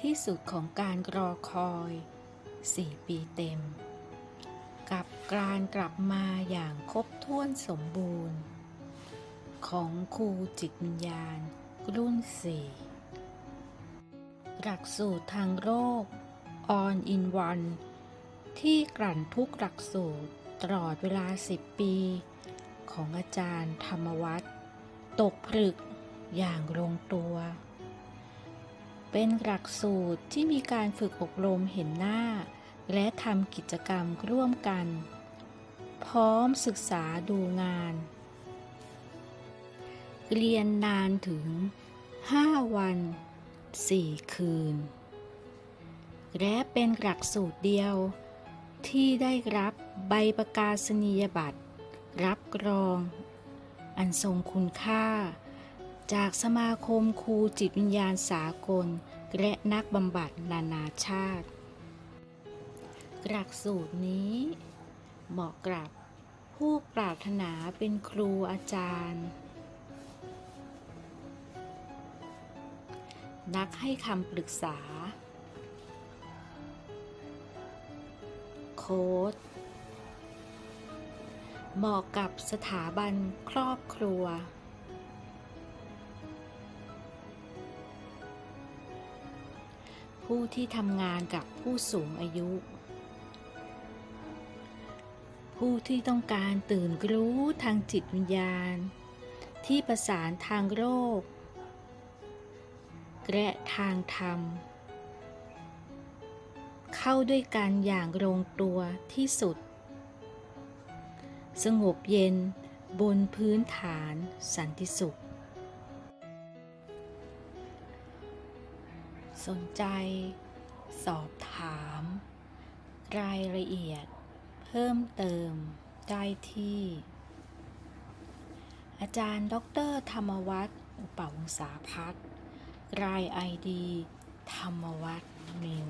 ที่สุดของการรอคอย4ปีเต็ม กับการกลับมาอย่างครบถ้วนสมบูรณ์ ของครูจิตวิญญาณ รุ่น4หลักสูตรทางโรค On in One ที่กลั่นทุกหลักสูตรตลอดเวลา 10 ปี ของอาจารย์ธรรมวัฒน์ตกผลึกอย่างลงตัว เป็นหลักสูตรที่มีการฝึกอบรมเห็นหน้า และทำกิจกรรมร่วมกัน พร้อมศึกษาดูงาน เรียนนานถึง 5 วัน 4 คืน และเป็นหลักสูตรเดียวที่ได้รับใบประกาศนียบัตร รับรอง อันทรงคุณค่า จากสมาคมครูจิตวิญญาณสากล และนักบำบัดนานาชาติ หลักสูตรนี้ เหมาะกับผู้ปรารถนาเป็นครูอาจารย์ นักให้คำปรึกษา โค้ดเหมาะกับสถาบันครอบครัว ผู้ที่ทำงานกับผู้สูงอายุ ผู้ที่ต้องการตื่นรู้ทางจิตวิญญาณ ที่ประสานทางโลก และทางธรรม เข้าด้วยกันอย่างลงตัวที่สุด สงบเย็นบนพื้นฐานสันติสุข สนใจ สอบถาม รายละเอียด เพิ่มเติม ได้ที่ อาจารย์ ดร ธรรมวัฒน์อุปวงศาพัฒน์รายไอดี ธรรมวัฒน์มิว